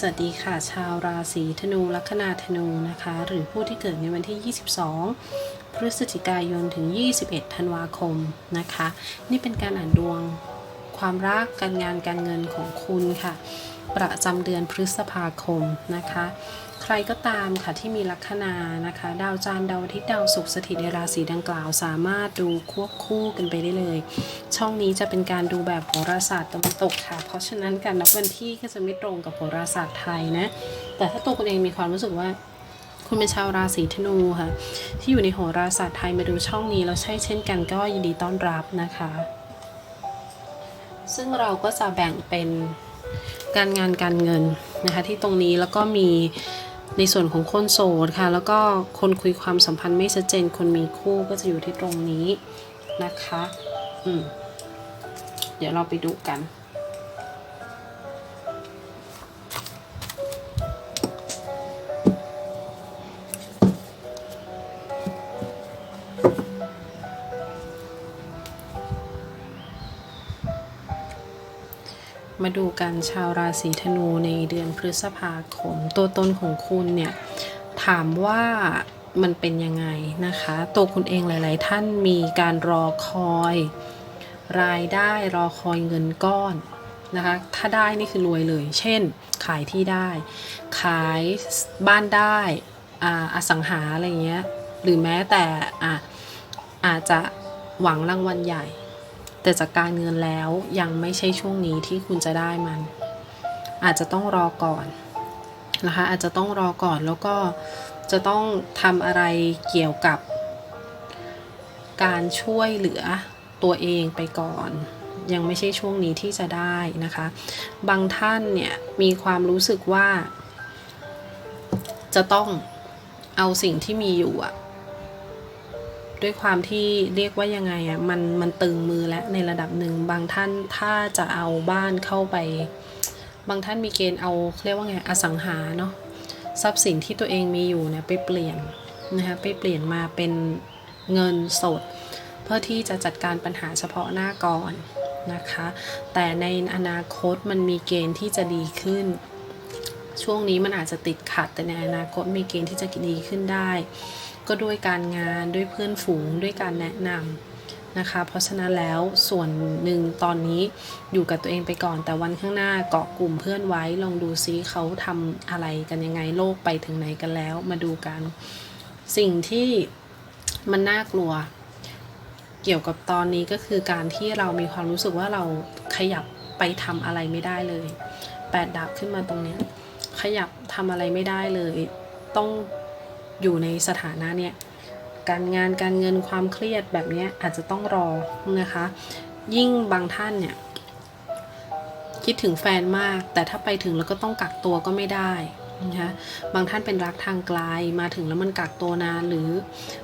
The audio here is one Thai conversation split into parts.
สวัสดีค่ะ ชาวราศีธนูลัคนาธนูนะคะ หรือผู้ที่เกิดในวันที่ 22 พฤศจิกายนถึง 21 ธันวาคมนะคะ นี่เป็นการอ่านดวง ความรักการงานการเงินของคุณค่ะ ประจำเดือนพฤษภาคมนะคะ ใครก็ตามค่ะที่มีลัคนานะคะ ดาวจันทร์ดาวอาทิตย์ดาวศุกร์สถิตในราศีดังกล่าว สามารถดูควบคู่กันไปได้เลย ช่องนี้จะเป็นการดูแบบโหราศาสตร์ตะวันตกค่ะ เพราะฉะนั้นการนับวันที่ก็จะไม่ตรงกับโหราศาสตร์ไทยนะแต่ถ้าตัวคุณเองมีความรู้สึกว่าคุณเป็นชาวราศีธนูค่ะ ที่อยู่ในโหราศาสตร์ไทยมาดูช่องนี้แล้วใช่เช่นกันก็ยินดีต้อนรับนะคะ ซึ่งเราก็จะแบ่งเป็นการงานการเงินนะคะที่ตรงนี้แล้วก็มีในส่วนของคนโสดค่ะ แล้วก็คนคุยความสัมพันธ์ไม่ชัดเจนคนมีคู่ก็จะอยู่ที่ตรงนี้นะคะ อืม เดี๋ยวเราไปดูกัน มาดูกันชาวราศีธนูในเดือนพฤษภาคม ตัวตนของคุณเนี่ย ถามว่ามันเป็นยังไงนะคะ ตัวคุณเองหลาย ๆ ท่านมีการรอคอย รายได้รอคอยเงินก้อนนะคะ ถ้าได้นี่คือรวยเลย เช่น ขายที่ได้ ขายบ้านได้ออสังหาอะไรเงี้ย หรือแม้แต่ออาจจะหวังรางวัลใหญ่ แต่จากการเงินแล้วยังไม่ใช่ช่วงนี้ที่คุณจะได้มัน อาจจะต้องรอก่อนนะคะอาจจะต้องรอก่อนแล้วก็จะต้องทำอะไรเกี่ยวกับการช่วยเหลือตัวเองไปก่อน ยังไม่ใช่ช่วงนี้ที่จะได้นะคะ บางท่านเนี่ยมีความรู้สึกว่า จะต้องเอาสิ่งที่มีอยู่อะ ด้วยความที่เรียกว่ายังไงอะ่ะมันมันตึงมือและในระดับหนึ่งบางท่านถ้าจะเอาบ้านเข้าไป บางท่านมีเกณฑ์เอาเรียกว่าไงอสังหาเนาะทรัพย์สินที่ตัวเองมีอยู่เนี่ยไปเปลี่ยนนะคะไปเปลี่ยนมาเป็นเงินสด เพื่อที่จะจัดการปัญหาเฉพาะหน้าก่อนนะคะ แต่ในอนาคตมันมีเกณฑ์ที่จะดีขึ้น ช่วงนี้มันอาจจะติดขัดแต่ในอนาคตมีเกณฑ์ที่จะดีขึ้นได้ ก็ด้วยการงานด้วยเพื่อนฝูงด้วยการแนะนำนะคะ เพราะฉะนั้นแล้วส่วนหนึ่งตอนนี้อยู่กับตัวเองไปก่อน แต่วันข้างหน้าเกาะกลุ่มเพื่อนไว้ลองดูซิเขาทำอะไรกันยังไงโลกไปถึงไหนกันแล้ว มาดูกัน สิ่งที่มันน่ากลัว เกี่ยวกับตอนนี้ก็คือการที่เรามีความรู้สึกว่าเราขยับไปทำอะไรไม่ได้เลยแปดดาบขึ้นมาตรงนี้ขยับทำอะไรไม่ได้เลย ต้อง อยู่ในสถานะเนี้ยการงานการเงินความเครียดแบบนี้อาจจะต้องรอนะคะ ยิ่งบางท่านเนี่ยคิดถึงแฟนมาก แต่ถ้าไปถึงแล้วก็ต้องกักตัวก็ไม่ได้นะคะบางท่านเป็นรักทางไกลมาถึงแล้วมันกักตัวนานหรือ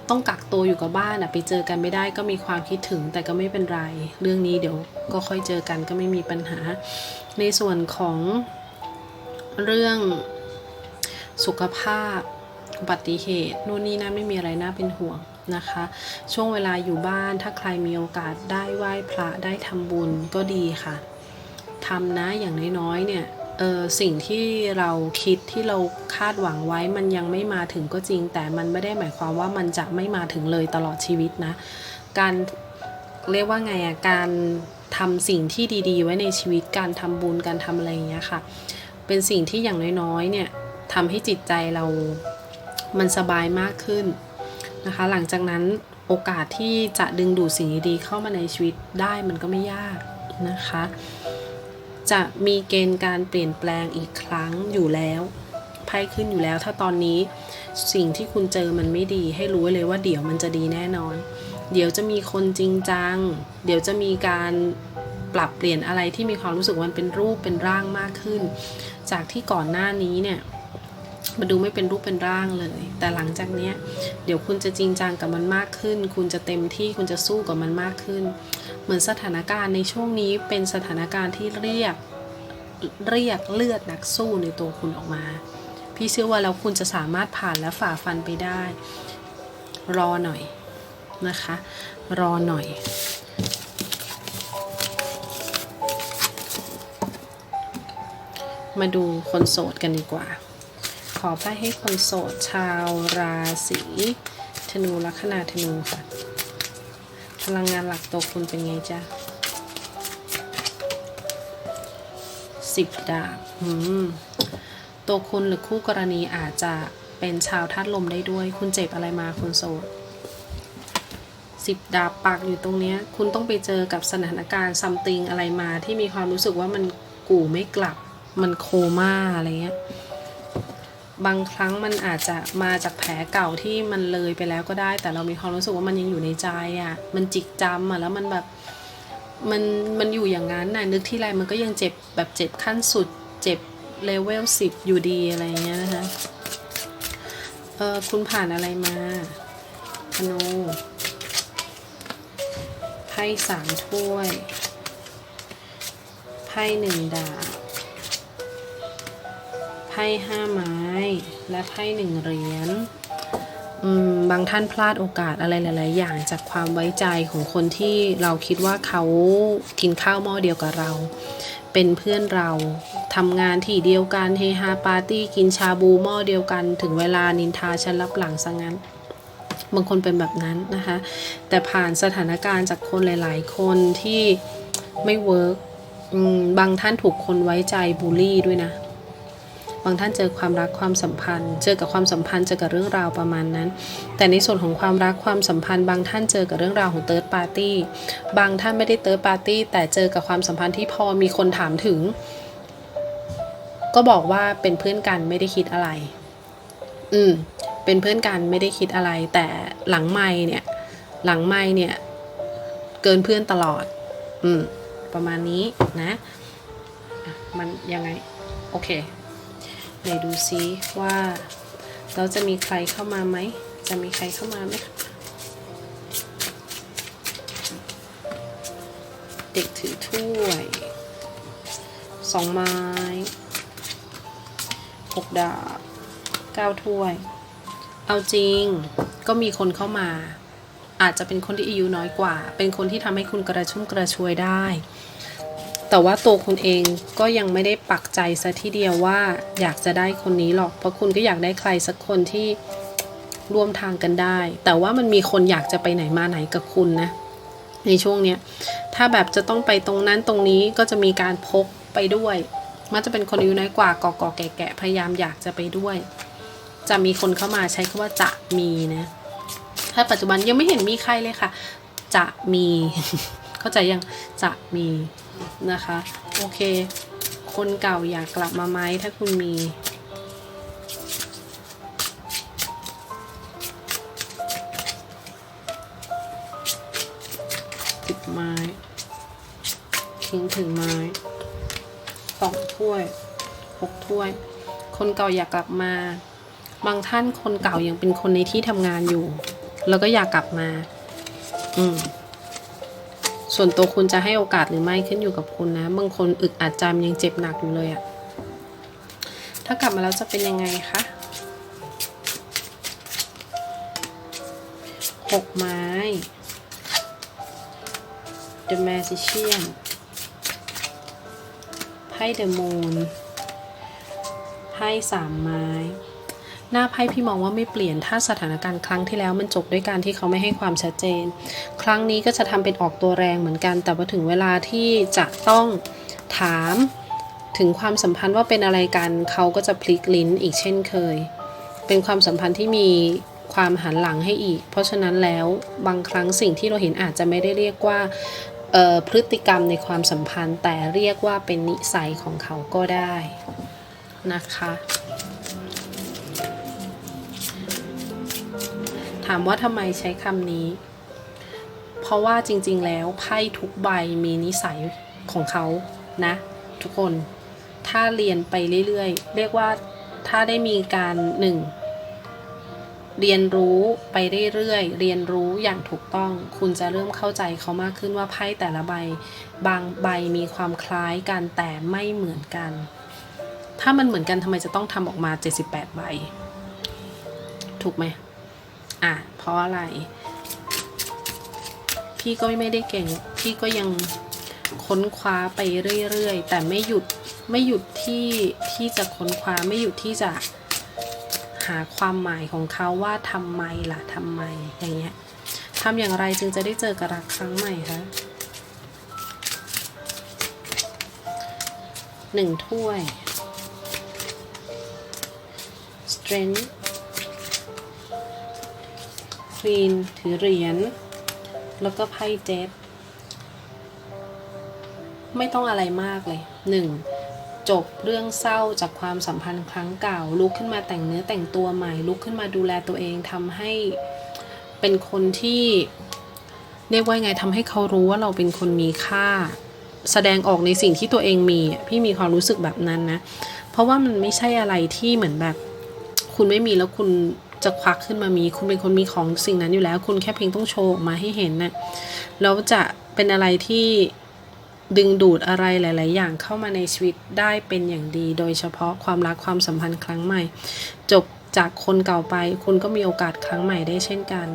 ต้องกักตัวอยู่กับบ้านอะไปเจอกันไม่ได้ก็มีความคิดถึงแต่ก็ไม่เป็นไร เรื่องนี้เดี๋ยวก็ค่อยเจอกันก็ไม่มีปัญหา ในส่วนของเรื่องสุขภาพ อุบัติเหตุนู่นนี่นั่นไม่มีอะไรน่าเป็นห่วงนะคะ ช่วงเวลาอยู่บ้านถ้าใครมีโอกาสได้ไหว้พระได้ทำบุญก็ดีค่ะทำนะอย่างน้อยๆเนี่ยเออสิ่งที่เราคิดที่เราคาดหวังไว้มันยังไม่มาถึงก็จริง แต่มันไม่ได้หมายความว่ามันจะไม่มาถึงเลยตลอดชีวิตนะ การเรียกว่าไงอะการทำสิ่งที่ดีๆ ไว้ในชีวิตการทำบุญการทำอะไรอย่างเงี้ยค่ะ เป็นสิ่งที่อย่างน้อยๆเนี่ยทำให้จิตใจเรา มันสบายมากขึ้นนะคะ หลังจากนั้นโอกาสที่จะดึงดูดสิ่งดีๆเข้ามาในชีวิตได้มันก็ไม่ยากนะคะ จะมีเกณฑ์การเปลี่ยนแปลงอีกครั้งอยู่แล้วไพ่ขึ้นอยู่แล้ว ถ้าตอนนี้สิ่งที่คุณเจอมันไม่ดี ให้รู้เลยว่าเดี๋ยวมันจะดีแน่นอน เดี๋ยวจะมีคนจริงจัง เดี๋ยวจะมีการปรับเปลี่ยนอะไรที่มีความรู้สึกว่ามันเป็นรูปเป็นร่างมากขึ้น จากที่ก่อนหน้านี้เนี่ย มาดูไม่เป็นรูปเป็นร่างเลย แต่หลังจากเนี้ยเดี๋ยวคุณจะจริงจังกับมันมากขึ้น คุณจะเต็มที่คุณจะสู้กับมันมากขึ้น เหมือนสถานการณ์ในช่วงนี้เป็นสถานการณ์ที่เรียกเรียกเลือดนักสู้ในตัวคุณออกมา พี่เชื่อว่าแล้วคุณจะสามารถผ่านและฝ่าฟันไปได้ รอหน่อยนะคะ รอหน่อยมาดูคนโสดกันดีกว่า อไพ่ให้คนโสดชาวราศีธนูลัคนาธนูค่ะ พลังงานหลักตัวคุณเป็นไงจ๊ะสิบดาบอืมตัวคุณหรือคู่กรณีอาจจะเป็นชาวธาตุลมได้ด้วย คุณเจ็บอะไรมาคุณโสดสิบดาบปักอยู่ตรงเนี้ยคุณต้องไปเจอกับสถานการณ์ซัมติงอะไรมาที่มีความรู้สึกว่ามันกู่ไม่กลับ มันโคม่าอะไรเงี้ย บางครั้งมันอาจจะมาจากแผลเก่าที่มันเลยไปแล้วก็ได้ แต่เรามีความรู้สึกว่ามันยังอยู่ในใจอะ่ะ มันจิกจำอะแล้วมันแบบมันมันอยู่อย่างนั้นน่ะนึกที่ไรมันก็ยังเจ็บแบบเจ็บขั้นสุด เจ็บเลเวลสิบอยู่ดีอะไรเงี้ยนะคะเออคุณผ่านอะไรมาธนูไพ่สามถ้วยไพ่หนึ่งดาบ ไพ่ห้าไม้ และไพ่หนึ่งเหรียญบางท่านพลาดโอกาสอะไรหลาย ๆ อย่างจากความไว้ใจของคนที่เราคิดว่าเขากินข้าวหม้อเดียวกับเรา เป็นเพื่อนเราทำงานที่เดียวกันเฮฮาปาร์ตี้กินชาบูหม้อเดียวกัน ถึงเวลานินทาฉันรับหลังซะงั้นบางคนเป็นแบบนั้นนะคะ แต่ผ่านสถานการณ์จากคนหลาย ๆ คนที่ไม่เวิร์กบางท่านถูกคนไว้ใจบูลลี่ด้วยนะ บางท่านเจอความรักความสัมพันธ์ เจอกับความสัมพันธ์เจอกับเรื่องราวประมาณนั้น แต่ในส่วนของความรักความสัมพันธ์ บางท่านเจอกับเรื่องราวของเติร์ดปาร์ตี้บางท่านไม่ได้เติร์ดปาร์ตี้แต่เจอกับความสัมพันธ์ที่พอมีคนถามถึง ก็บอกว่าเป็นเพื่อนกันไม่ได้คิดอะไร อืมเป็นเพื่อนกันไม่ได้คิดอะไร แต่หลังไม่เนี่ย หลังไม่เนี่ย เกินเพื่อนตลอด อืม ประมาณนี้นะ มันยังไง โอเค ไหนดูซิว่าเราจะมีใครเข้ามาไหม จะมีใครเข้ามาไหมคะเด็กถือถ้วยสองไม้หกดาบเก้าถ้วย เอาจริงก็มีคนเข้ามา อาจจะเป็นคนที่อายุน้อยกว่า เป็นคนที่ทำให้คุณกระชุ่มกระชวยได้ แต่ว่าตัวคุณเองก็ยังไม่ได้ปักใจซะทีเดียวว่าอยากจะได้คนนี้หรอก เพราะคุณก็อยากได้ใครสักคนที่ร่วมทางกันได้ แต่ว่ามันมีคนอยากจะไปไหนมาไหนกับคุณนะ ในช่วงเนี้ย ถ้าแบบจะต้องไปตรงนั้นตรงนี้ก็จะมีการพกไปด้วย มันจะเป็นคนอายุน้อยกว่ากอกอแก่ๆพยายามอยากจะไปด้วย จะมีคนเข้ามาใช้คำว่าจะมีนะ ถ้าปัจจุบันยังไม่เห็นมีใครเลยค่ะ จะมี เข้าใจยังจะมี นะคะ โอเค คนเก่าอยากกลับมาไหมถ้าคุณมีสิบไม้ ทิ้งถึงไม้สองถ้วยหกถ้วย คนเก่าอยากกลับมา บางท่านคนเก่ายังเป็นคนในที่ทำงานอยู่ แล้วก็อยากกลับมา อืม ส่วนตัวคุณจะให้โอกาสหรือไม่ขึ้นอยู่กับคุณนะ บางคนอึดอัดใจมนยังเจ็บหนักอยู่เลยอะถ้ากลับมาแล้วจะเป็นยังไงคะหกไม้ The Magician ไพ่ The Moon ไพ่สามไม้ หน้าไพ่พี่มองว่าไม่เปลี่ยนถ้าสถานการณ์ครั้งที่แล้วมันจบด้วยการที่เขาไม่ให้ความชัดเจน ครั้งนี้ก็จะทำเป็นออกตัวแรงเหมือนกัน แต่ว่าถึงเวลาที่จะต้องถามถึงความสัมพันธ์ว่าเป็นอะไรกันเขาก็จะพลิกลิ้นอีกเช่นเคย เป็นความสัมพันธ์ที่มีความหันหลังให้อีก เพราะฉะนั้นแล้วบางครั้งสิ่งที่เราเห็นอาจจะไม่ได้เรียกว่าออพฤติกรรมในความสัมพันธ์ แต่เรียกว่าเป็นนิสัยของเขาก็ได้นะคะ ถามว่าทำไมใช้คำนี้ เพราะว่าจริงๆแล้วไพ่ทุกใบมีนิสัยของเขานะ ทุกคน ถ้าเรียนไปเรื่อยๆ เรียกว่าถ้าได้มีการหนึ่งเรียนรู้ไปเรื่อยๆ เรียนรู้อย่างถูกต้อง คุณจะเริ่มเข้าใจเขามากขึ้นว่าไพ่แต่ละใบ บางใบมีความคล้ายกันแต่ไม่เหมือนกัน ถ้ามันเหมือนกันทำไมจะต้องทำออกมา 78 ใบ ถูกไหม อะเพราะอะไร พี่ก็ไม่ได้เก่ง พี่ก็ยังค้นคว้าไปเรื่อยๆ แต่ไม่หยุดไม่หยุดที่ที่จะค้นคว้าไม่หยุดที่จะหาความหมายของเขาว่าทำไมล่ะทำไมอย่างเงี้ยทำอย่างไรจึงจะได้เจอกับรักครั้งใหม่คะหนึ่งถ้วย strength queen ถือเหรียญ แล้วก็ไพ่เจ็ดไม่ต้องอะไรมากเลยหนึ่งจบเรื่องเศร้าจากความสัมพันธ์ครั้งเก่า ลุกขึ้นมาแต่งเนื้อแต่งตัวใหม่ ลุกขึ้นมาดูแลตัวเองทำให้เป็นคนที่เรียกว่าไงทำให้เขารู้ว่าเราเป็นคนมีค่า แสดงออกในสิ่งที่ตัวเองมีพี่มีความรู้สึกแบบนั้นนะ เพราะว่ามันไม่ใช่อะไรที่เหมือนแบบ คุณไม่มีแล้วคุณ จะควักขึ้นมามี คุณเป็นคนมีของสิ่งนั้นอยู่แล้ว คุณแค่เพียงต้องโชว์ออกมาให้เห็นนะแล้วจะเป็นอะไรที่ดึงดูดอะไรหลาย ๆ อย่างเข้ามาในชีวิตได้เป็นอย่างดี โดยเฉพาะความรักความสัมพันธ์ครั้งใหม่ จบจากคนเก่าไป คุณก็มีโอกาสครั้งใหม่ได้เช่นกัน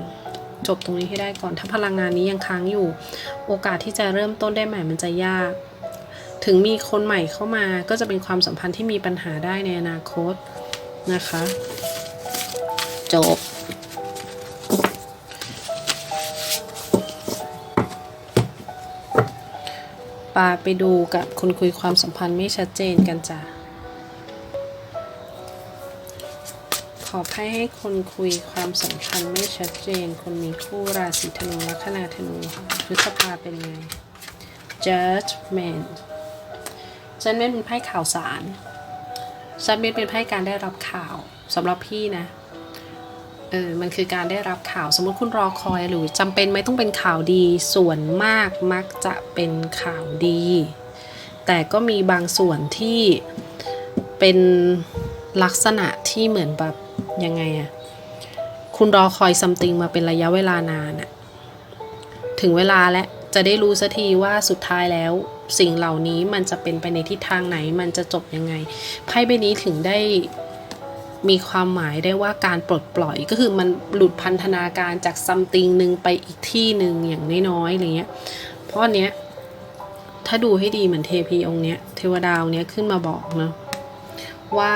จบตรงนี้ให้ได้ก่อน ถ้าพลังงานนี้ยังค้างอยู่ โอกาสที่จะเริ่มต้นได้ใหม่มันจะยาก ถึงมีคนใหม่เข้ามาก็จะเป็นความสัมพันธ์ที่มีปัญหาได้ในอนาคตนะคะ จบปาไปดูกับคนคุยความสัมพันธ์ไม่ชัดเจนกันจ้ะขอให้ให้คนคุยความสัมพันธ์ไม่ชัดเจน คนมีคู่ราศีธนูลัคนาธนูค่ะพฤษภาเป็นไง judgment จันเมนเป็นไพ่ข่าวสารจันเมนเป็นไพ่การได้รับข่าวสำหรับพี่นะ เออมันคือการได้รับข่าวสมมติคุณรอคอยหรือจำเป็นไหมต้องเป็นข่าวดี ส่วนมากมักจะเป็นข่าวดี แต่ก็มีบางส่วนที่เป็นลักษณะที่เหมือนแบบยังไงอะคุณรอคอยซัมติงมาเป็นระยะเวลานานอะถึงเวลาแล้วจะได้รู้สักทีว่าสุดท้ายแล้วสิ่งเหล่านี้มันจะเป็นไปในทิศทางไหนมันจะจบยังไงไพ่ใบนี้ถึงได้ มีความหมายได้ว่าการปลดปล่อยก็คือมันหลุดพันธนาการจากซัมติงหนึ่งไปอีกที่หนึ่งอย่างน้อยๆอะไรเงี้ย เพราะอันเนี้ยถ้าดูให้ดีเหมือนเทพีองค์เนี้ยเทวดาองเนี้ยขึ้นมาบอกเนาะว่า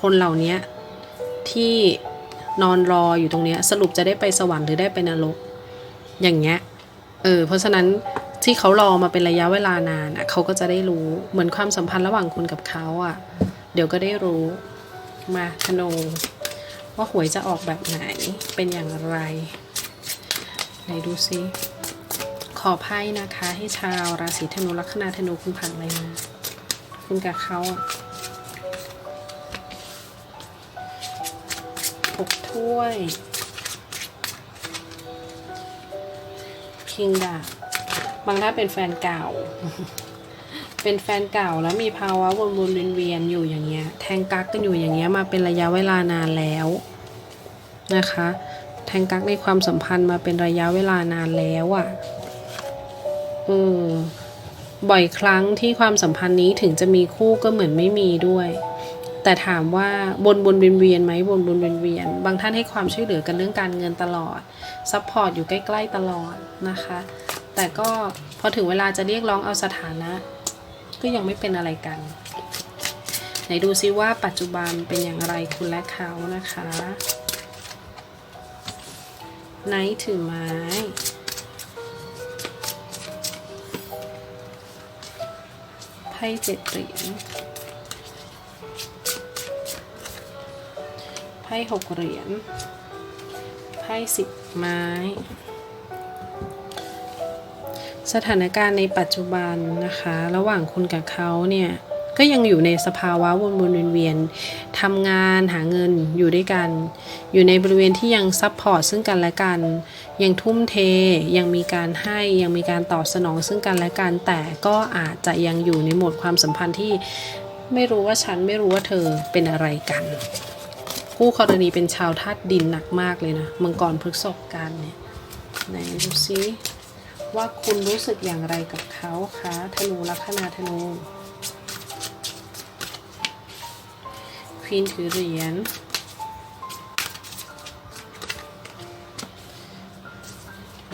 คนเหล่านี้ที่นอนรออยู่ตรงเนี้ยสรุปจะได้ไปสวรรค์หรือได้ไปนรก อย่างเงี้ยเออเพราะฉะนั้น ที่เขารอมาเป็นระยะเวลานานอะเขาก็จะได้รู้เหมือนความสัมพันธ์ระหว่างคุณกับเขาอะ เดี๋ยวก็ได้รู้มาธนูว่าหวยจะออกแบบไหนเป็นอย่างไร ไหนดูซิขอไพ่นะคะ ให้ชาวราศีธนูลัคนาธนูคุณผ่านอะไรมาคุณกับเขาหกถ้วย คิงดาบ บางท่านเป็นแฟนเก่า เป็นแฟนเก่าแล้วมีภาวะวนวนเวียนๆอยู่อย่างเงี้ย แทงกักกันอยู่อย่างเงี้ยมาเป็นระยะเวลานานแล้วนะคะ แทงกักในความสัมพันธ์มาเป็นระยะเวลานานแล้วอะ่ะเออบ่อยครั้งที่ความสัมพันธ์นี้ถึงจะมีคู่ก็เหมือนไม่มีด้วย แต่ถามว่าบนบนเวียนเวียนไหมบนบนเวียนเวียนบางท่านให้ความช่วยเหลือกันเรื่องการเงินตลอดซัพพอร์ตอยู่ใกล้ ๆตลอดนะคะ แต่ก็พอถึงเวลาจะเรียกร้องเอาสถานะ ก็ยังไม่เป็นอะไรกัน ไหนดูซิว่าปัจจุบันเป็นอย่างไรคุณและเขานะคะไนท์ถือไม้ไพ่เจ็ดเหรียญไพ่หกเหรียญไพ่สิบไม้ สถานการณ์ในปัจจุบันนะคะ ระหว่างคุณกับเขาเนี่ยก็ยังอยู่ในสภาวะวนวนๆเวียนๆทำงานหาเงินอยู่ด้วยกัน อยู่ในบริเวณที่ยังซัพพอร์ตซึ่งกันและกัน ยังทุ่มเท ยังมีการให้ยังมีการตอบสนองซึ่งกันและกัน แต่ก็อาจจะยังอยู่ในโหมดความสัมพันธ์ที่ไม่รู้ว่าฉันไม่รู้ว่าเธอเป็นอะไรกัน คู่กรณีเป็นชาวธาตุดินหนักมากเลยนะมังกรพฤกษกันเนี่ยไหนดูซิ ว่าคุณรู้สึกอย่างไรกับเขาคะธนูลัคนาธนูควีนถือเหรียญ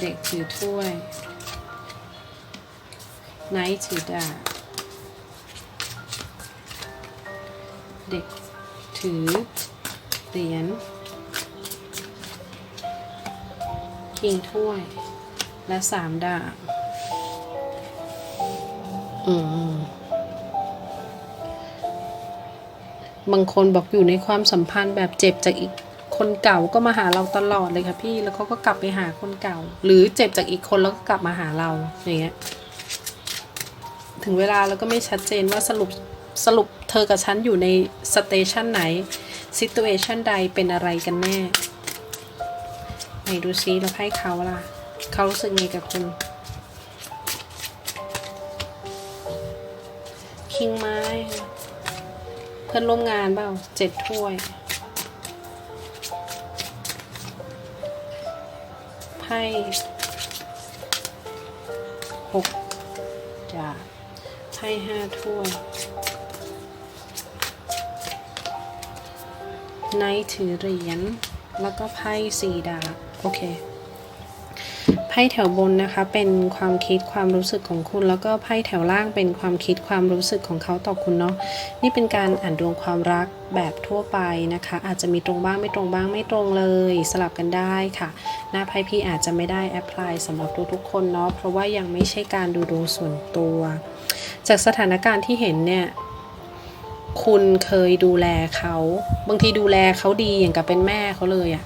เด็กถือถ้วยไนท์ถือดาบเด็กถือเหรียญคิงถ้วย และสามดาบอืมบางคนบอกอยู่ในความสัมพันธ์แบบเจ็บจากอีกคนเก่าก็มาหาเราตลอดเลยค่ะพี่แล้วเขาก็กลับไปหาคนเก่า หรือเจ็บจากอีกคนแล้วก็กลับมาหาเราอย่างเงี้ยถึงเวลาแล้วก็ไม่ชัดเจนว่าสรุปสรุปเธอกับฉันอยู่ในสเตชันไหนซิตูเอชันใดเป็นอะไรกันแน่ไหนดูซิแล้วให้เขาล่ะ เขารู้สึกไงกับคุณ คิงไม้ เพื่อนร่วมงานเปล่าเจ็ดถ้วย ไพ่หกจาไพ่ห้าถ้วยไนท์ถือเหรียญแล้วก็ไพ่สี่ดาบโอเค ไพ่แถวบนนะคะเป็นความคิดความรู้สึกของคุณ แล้วก็ไพ่แถวล่างเป็นความคิดความรู้สึกของเขาต่อคุณเนาะนี่เป็นการอ่านดวงความรักแบบทั่วไปนะคะ อาจจะมีตรงบ้างไม่ตรงบ้างไม่ตรงเลย สลับกันได้ค่ะ หน้าไพ่พี่อาจจะไม่ได้แอพพลายสำหรับทุกๆคนเนาะเพราะว่ายังไม่ใช่การดูดวงส่วนตัว จากสถานการณ์ที่เห็นเนี่ยคุณเคยดูแลเขา บางทีดูแลเขาดีอย่างกับเป็นแม่เขาเลยอะ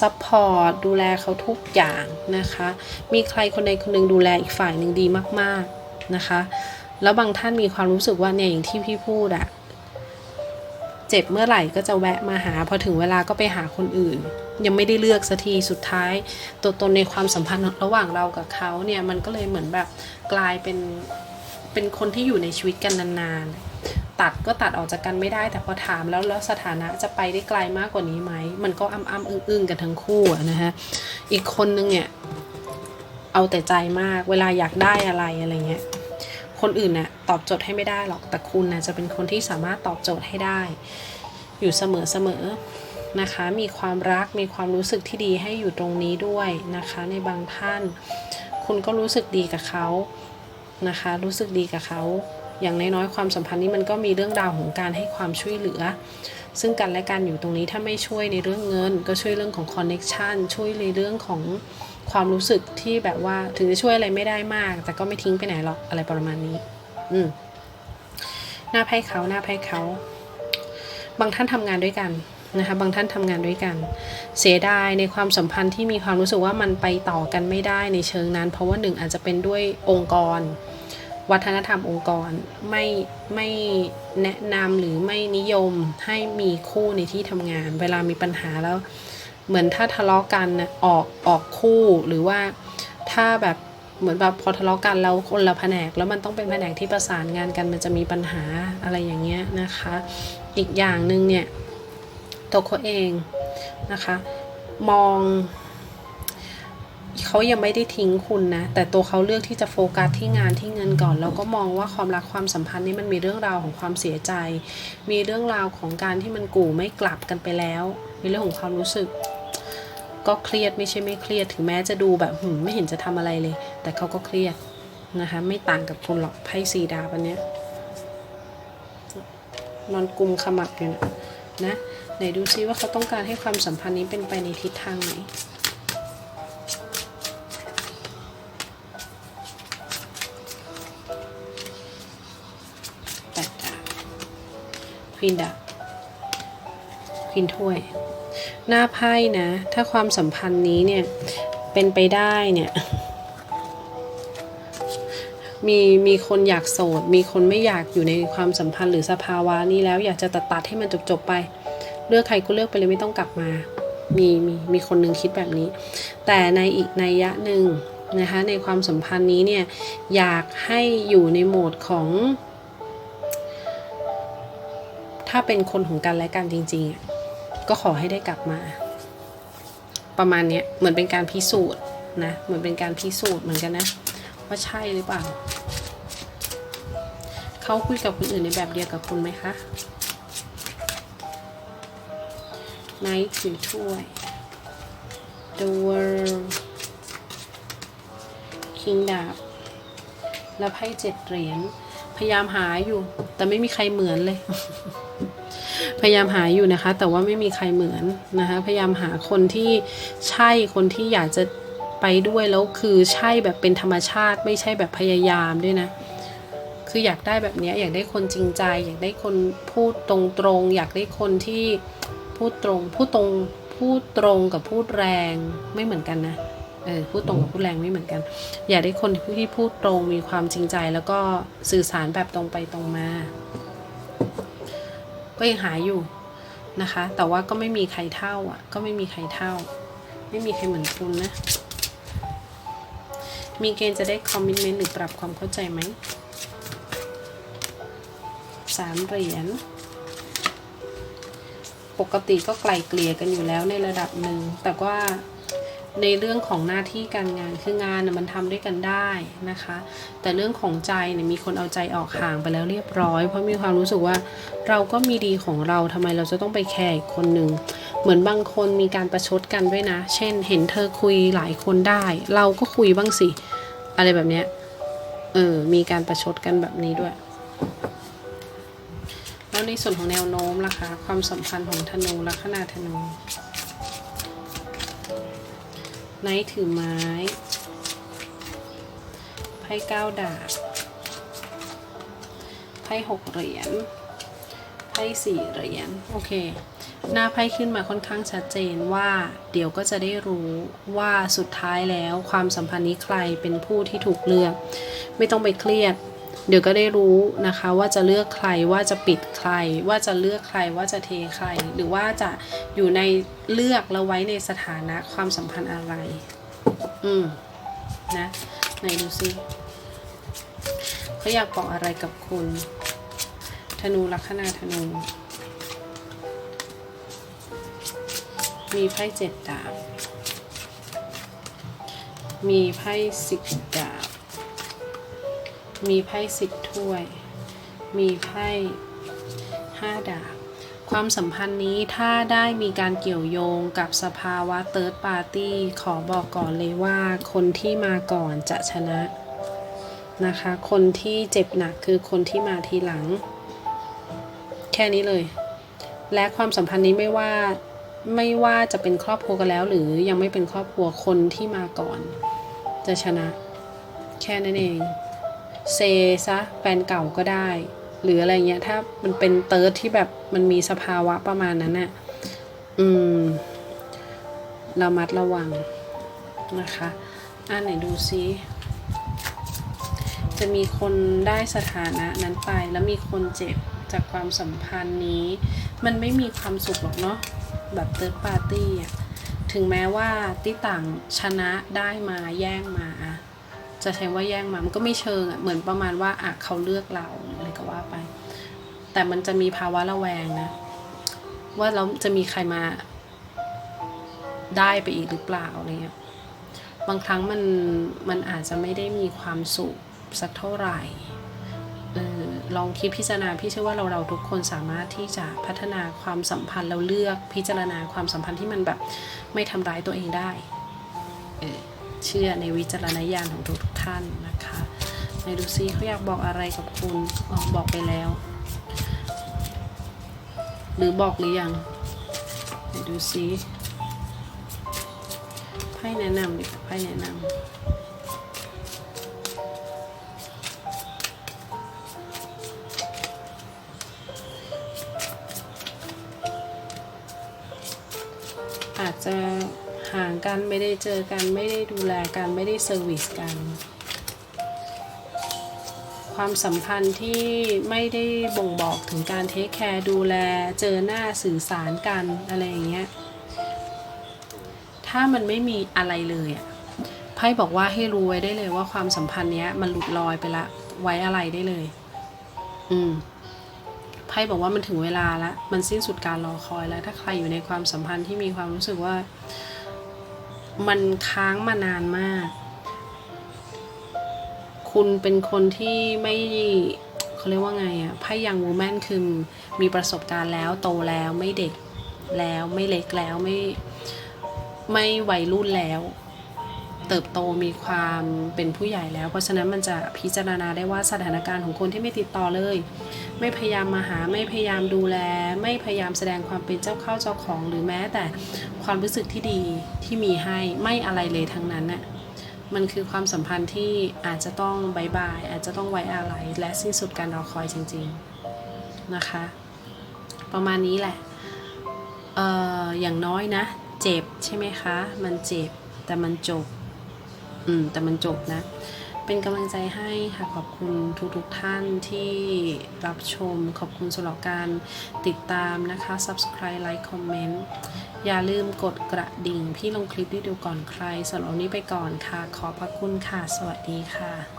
ซัพพอร์ตดูแลเขาทุกอย่างนะคะ มีใครคนใดคนหนึ่งดูแลอีกฝ่ายหนึ่งดีมากๆนะคะ แล้วบางท่านมีความรู้สึกว่าเนี่ยอย่างที่พี่พูดอะเจ็บเมื่อไหร่ก็จะแวะมาหาพอถึงเวลาก็ไปหาคนอื่น ยังไม่ได้เลือกสักทีสุดท้าย ตัวตนในความสัมพันธ์ระหว่างเรากับเขาเนี่ยมันก็เลยเหมือนแบบกลายเป็นเป็นคนที่อยู่ในชีวิตกันนานๆ ตัดก็ตัดออกจากกันไม่ได้ แต่พอถามแล้วแล้วสถานะจะไปได้ไกลมากกว่านี้ไหม มันก็อ้ำอ้ำอึ้งอึ้งกันทั้งคู่นะฮะ อีกคนนึงเนี่ย เอาแต่ใจมาก เวลาอยากได้อะไรอะไรเงี้ย คนอื่นน่ะตอบโจทย์ให้ไม่ได้หรอก แต่คุณน่ะจะเป็นคนที่สามารถตอบโจทย์ให้ได้ อยู่เสมอเสมอนะคะ มีความรัก มีความรู้สึกที่ดีให้อยู่ตรงนี้ด้วยนะคะ ในบางท่าน คุณก็รู้สึกดีกับเขานะคะ รู้สึกดีกับเขา อย่างน้อยๆความสัมพันธ์นี้มันก็มีเรื่องราวของการให้ความช่วยเหลือ ซึ่งกันและกันอยู่ตรงนี้ถ้าไม่ช่วยในเรื่องเงิน ก็ช่วยเรื่องของคอนเน็ชันช่วยในเรื่องของความรู้สึกที่แบบว่าถึงจะช่วยอะไรไม่ได้มาก แต่ก็ไม่ทิ้งไปไหนหรอกอะไรประมาณนี้ อืมหน้าไพ่เขาหน้าไพ่เขา บางท่านทำงานด้วยกันนะคะบางท่านทำงานด้วยกัน เสียดายในความสัมพันธ์ที่มีความรู้สึกว่ามันไปต่อกันไม่ได้ในเชิงนั้น เพราะว่าหนึ่งอาจจะเป็นด้วยองค์กร วัฒนธรรมองค์กรไม่ไม่แนะนำหรือไม่นิยมให้มีคู่ในที่ทำงาน เวลามีปัญหาแล้ว เหมือนถ้าทะเลาะกันนะออกออกคู่หรือว่าถ้าแบบเหมือนแบบพอทะเลาะกันแล้วคนละแผนก แล้วมันต้องเป็นแผนกที่ประสานงานกันมันจะมีปัญหาอะไรอย่างเงี้ยนะคะ อีกอย่างหนึ่งเนี่ยตัวเขาเองนะคะ มอง เขายังไม่ได้ทิ้งคุณนะ แต่ตัวเขาเลือกที่จะโฟกัสที่งานที่เงินก่อน แล้วก็มองว่าความรักความสัมพันธ์นี้มันมีเรื่องราวของความเสียใจ มีเรื่องราวของการที่มันกู่ไม่กลับกันไปแล้ว มีเรื่องของความรู้สึก ก็เครียดไม่ใช่ไม่เครียด ถึงแม้จะดูแบบหืมไม่เห็นจะทำอะไรเลย แต่เขาก็เครียดนะคะ ไม่ต่างกับคุณหรอกไพ่สีดาบอันนี้นอนกุมขมับอยู่นะนะไหนดูซิว่าเขาต้องการให้ความสัมพันธ์นี้เป็นไปในทิศทางไหน ควีนดาบควีนถ้วย หน้าไพ่นะ ถ้าความสัมพันธ์นี้เนี่ย เป็นไปได้เนี่ยมีมีคนอยากโสด มีคนไม่อยากอยู่ในความสัมพันธ์หรือสภาวะนี้แล้วอยากจะตัดตัดให้มันจบจบๆไป เลือกใครก็เลือกไปเลยไม่ต้องกลับมา มีมีมีคนหนึงคิดแบบนี้ แต่ในอีกนัยยะหนึ่งนะคะในความสัมพันธ์นี้เนี่ยอยากให้อยู่ในโหมดของ ถ้าเป็นคนของกันและกันจริงๆ ก็ขอให้ได้กลับมา ประมาณนี้เหมือนเป็นการพิสูจน์นะเหมือนเป็นการพิสูจน์เหมือนกันนะ ว่าใช่หรือเปล่า เขาคุยกับคนอื่นในแบบเดียวกับคุณไหมคะไนท์ถือถ้วย The World King ดาบแล้วไพ่เจ็ดเหรียญ พยายามหาอยู่ แต่ไม่มีใครเหมือนเลย พยายามหาอยู่นะคะ แต่ว่าไม่มีใครเหมือนนะคะ พยายามหาคนที่ใช่คนที่อยากจะไปด้วยแล้วคือใช่แบบเป็นธรรมชาติ ไม่ใช่แบบพยายามด้วยนะ คืออยากได้แบบนี้อยากได้คนจริงใจ อยากได้คนพูดตรงๆอยากได้คนที่พูดตรงพูดตรงพูดตรงกับพูดแรงไม่เหมือนกันนะ เออพูดตรงกับพูดแรงไม่เหมือนกัน อยากได้คนที่พูดตรงมีความจริงใจ แล้วก็สื่อสารแบบตรงไปตรงมา ก็ยังหาอยู่นะคะ แต่ว่าก็ไม่มีใครเท่าอะ ก็ไม่มีใครเท่า ไม่มีใครเหมือนคุณนะ มีเกณฑ์จะได้คอมมิชเมนต์หรือปรับความเข้าใจไหมสามเหรียญปกติก็ไกลเกลี่ยกันอยู่แล้วในระดับหนึ่ง แต่ว่า ในเรื่องของหน้าที่การงานคืองานนะมันทำด้วยกันได้นะคะ แต่เรื่องของใจเนี่ยมีคนเอาใจออกห่างไปแล้วเรียบร้อย เพราะมีความรู้สึกว่าเราก็มีดีของเราทำไมเราจะต้องไปแคร์อีกคนหนึ่งเหมือนบางคนมีการประชดกันด้วยนะ เช่น เห็นเธอคุยหลายคนได้ เราก็คุยบ้างสิ อะไรแบบเนี้ยเออมีการประชดกันแบบนี้ด้วย แล้วในส่วนของแนวโน้มล่ะคะความสัมพันธ์ของธนูลัคนาธนู ไนท์ถือไม้ไพ่เก้าดาบไพ่หกเหรียญไพ่สี่เหรียญโอเค หน้าไพ่ขึ้นมาค่อนข้างชัดเจนว่า เดี๋ยวก็จะได้รู้ว่าสุดท้ายแล้วความสัมพันธ์นี้ใครเป็นผู้ที่ถูกเลือก ไม่ต้องไปเครียด เดี๋ยวก็ได้รู้นะคะว่าจะเลือกใครว่าจะปิดใคร ว่าจะเลือกใครว่าจะเทใคร หรือว่าจะอยู่ในเลือกแล้วไว้ในสถานะความสัมพันธ์อะไร อืมนะไหนดูซิเขาอยากบอกอะไรกับคุณ ธนูลัคนาธนู มีไพ่เจ็ดดาบ มีไพ่สิบดาบ มีไพ่สิบถ้วย มีไพ่ห้าดาบ ความสัมพันธ์นี้ถ้าได้มีการเกี่ยวโยงกับสภาวะเติร์ดปาร์ตี้ขอบอกก่อนเลยว่าคนที่มาก่อนจะชนะนะคะ คนที่เจ็บหนักคือคนที่มาทีหลัง แค่นี้เลย และความสัมพันธ์นี้ไม่ว่าไม่ว่าจะเป็นครอบครัวกันแล้ว หรือยังไม่เป็นครอบครัวคนที่มาก่อน จะชนะ แค่นั้นเอง เซซะแฟนเก่าก็ได้ หรืออะไรเงี้ยถ้ามันเป็นเติร์ดที่แบบมันมีสภาวะประมาณนั้นน่ะอืมระมัดระวังนะคะอ่านไหนดูซิจะมีคนได้สถานะนั้นไปแล้วมีคนเจ็บจากความสัมพันธ์นี้ มันไม่มีความสุขหรอกเนาะแบบเติร์ดปาร์ตี้อะถึงแม้ว่าที่ต่างชนะได้มาแย่งมาอะ จะใช้ว่าแย่งมามันก็ไม่เชิงอะเหมือนประมาณว่าอะเขาเลือกเราอะไรก็ว่าไป แต่มันจะมีภาวะระแวงนะ ว่าเราจะมีใครมาได้ไปอีกหรือเปล่าอะไรเงี้ยบางครั้งมันมันอาจจะไม่ได้มีความสุขสักเท่าไหร่เออลองคิดพิจารณาพี่เชื่อว่าเราเราทุกคนสามารถที่จะพัฒนาความสัมพันธ์เราเลือกพิจารณาความสัมพันธ์ที่มันแบบไม่ทำร้ายตัวเองได้ เออ เชื่อในวิจารณญาณของทุกท่านนะคะในดูซิเขาอยากบอกอะไรกับคุณออบอกไปแล้ว หรือบอกหรือยังไหนดูซิไพ่แนะนำดิไพ่แนะนำ ห่างกันไม่ได้เจอกันไม่ได้ดูแลกันไม่ได้เซอร์วิสกัน ความสัมพันธ์ที่ไม่ได้บ่งบอกถึงการเทคแคร์ดูแลเจอหน้าสื่อสารกันอะไรอย่างเงี้ยถ้ามันไม่มีอะไรเลยอะไพ่บอกว่าให้รู้ไว้ได้เลยว่าความสัมพันธ์เนี้ยมันหลุดลอยไปละ ไว้อะไรได้เลย อืมไพ่บอกว่ามันถึงเวลาล้วมันสิ้นสุดการรอคอยแล้ว ถ้าใครอยู่ในความสัมพันธ์ที่มีความรู้สึกว่า มันค้างมานานมาก คุณเป็นคนที่ไม่เขาเรียกว่าไงอะไพ่ยังวูแมนคือมีประสบการณ์แล้วโตแล้วไม่เด็กแล้วไม่เล็กแล้วไม่ไม่วัยรุ่นแล้ว เติบโตมีความเป็นผู้ใหญ่แล้ว เพราะฉะนั้นมันจะพิจารณาได้ว่าสถานการณ์ของคนที่ไม่ติดต่อเลย ไม่พยายามมาหาไม่พยายามดูแล ไม่พยายามแสดงความเป็นเจ้าเข้าเจ้าของ หรือแม้แต่ความรู้สึกที่ดีที่มีให้ไม่อะไรเลยทั้งนั้นน่ะมันคือความสัมพันธ์ที่อาจจะต้องบายบาย อาจจะต้องไว้อะไรและสิ้นสุดการรอคอยจริงๆนะคะ ประมาณนี้แหละเอ่ออย่างน้อยนะ เจ็บใช่ไหมคะ มันเจ็บแต่มันจบ อืมแต่มันจบนะ เป็นกำลังใจให้ค่ะขอบคุณทุกๆทท่านที่รับชม ขอบคุณสำหรับการติดตามนะคะ subscribe like comment อย่าลืมกดกระดิ่งพี่ลงคลิปที่ดูก่อนใครสำหรับวันนี้ไปก่อนค่ะ ขอบพระคุณค่ะ สวัสดีค่ะ